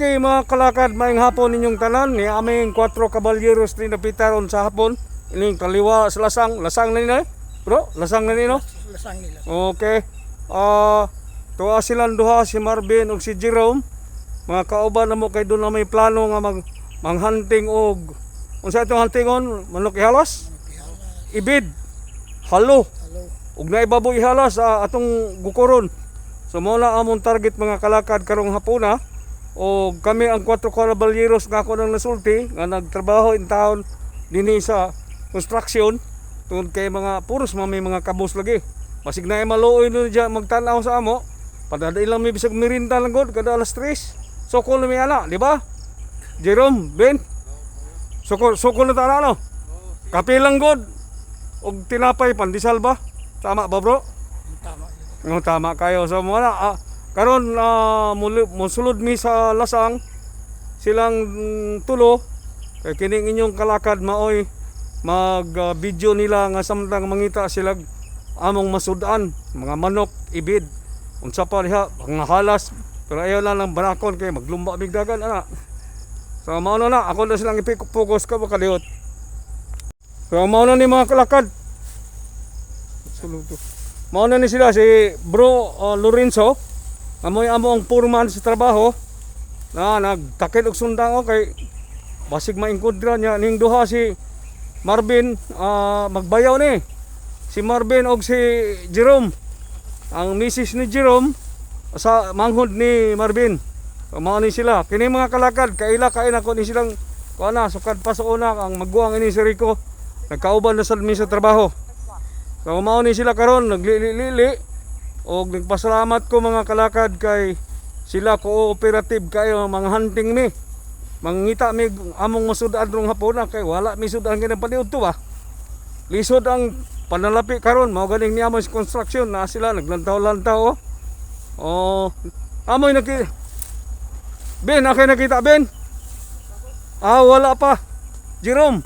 Okay mga kalakad, maing hapon ninyong tanan ni aming 4 kabalyeros ni napitaron sa hapon. Ining kaliwa sa lasang, lasang na nila. Bro, lasang na nino. lasang nila. Okay. Ah, tuwa silang duha si Marvin ug si Jerome. Mga kauban na mo kay doon na may plano nga mag manghunting og unsa itong huntingon? Manok ihalas? Ibid. Halo. Hello. ug naibaboy halas sa atong gukoron. So mo na among target mga kalakad karong hapuna o kami ang 4 caballeros nga ako nang nasulti nga nagtrabaho in town dinhi sa construction tungod kay mga puros mga may mga kabos lagi. Basig na maluoy no diya magtanaw sa amo. Padada ilang may bisag merinda lang god kada alas 3. So ko mi ana, di ba? Jerome, Ben. Sukol, sukol na tala no. Kape lang god. Og tinapay pandisal ba? Tama ba bro? Tama. No, tama kayo. So mo na ah, karon uh, musulod mi sa lasang silang mm, tulo. Kay kining inyong kalakad maoy mag ah, video nila nga samtang mangita sila among masudan mga manok ibid. Unsa pa diha mga halas. Pero ayaw lang ng barakon kay maglumba big dagan ana. So mao na na ako na silang ipik-focus ka ba kaliot so mao na ni mga kalakad. Mao na ni sila si Bro uh, Lorenzo. Amoy amo ang purman sa trabaho. Na nagtakid og sundang o kay basig maingkudra niya ning duha si Marvin uh, magbayaw ni. Si Marvin og si Jerome. Ang misis ni Jerome sa manghod ni Marvin. Mao ni sila. Kini mga kalakad kaila kain ako ni silang kuana sukad pa sa una ang magguang ini si Rico. Nagkauban na sa sa trabaho. So mao ni sila karon naglili-lili og nagpasalamat ko mga kalakad kay sila cooperative kayo mga hunting mi. Mangita mi among masudan rong hapon na kay wala mi sudan kini paniud to ba. Lisod ang panalapi karon mao ganing ni amo sa construction na sila naglantaw-lantaw oh. Oh, amoy naki Ben, akay nakita Ben? Ah, wala pa. Jerome.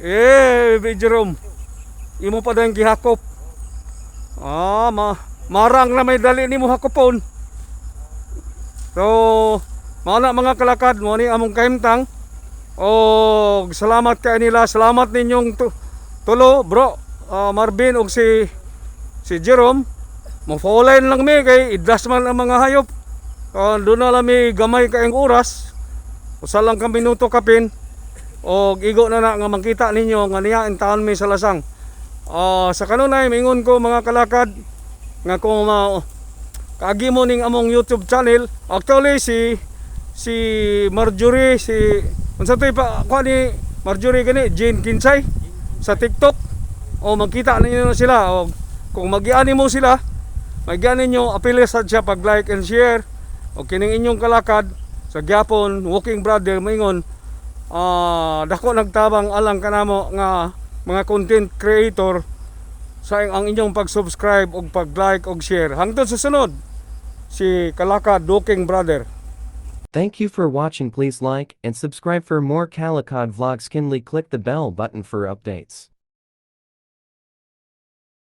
Eh, Jerome imo pa dang gihakop. Ah, ma marang na may dali nimo hakopon. So, mao na mga kalakad mo ni among kahimtang. O salamat kay nila, salamat ninyong tu tulo, bro. Ah, Marvin ug si si Jerome. Mo follow lang mi kay idlas man ang mga hayop. Uh, doon na lang mi gamay kayong oras. Usa lang ka minuto kapin. O igo na na nga makita ninyo nga niya in mi sa lasang. Ah, sa kanunay mingon ko mga kalakad nga kung ma kaagi mo ning among YouTube channel actually si si Marjorie si unsa to pa kuha ni Marjorie gani Jane Kinsay sa TikTok. O magkita ninyo na sila. O kung magiani mo sila magiani ninyo apili sad siya pag like and share. O kining inyong kalakad sa gyapon walking brother maingon ah dako nagtabang alang kanamo nga mga content creator sa ang inyong pag-subscribe o pag-like o share. Hangtod sa sunod, si Kalaka Doking Brother. Thank you for watching please like and subscribe for more Calicod vlogs kindly click the bell button for updates.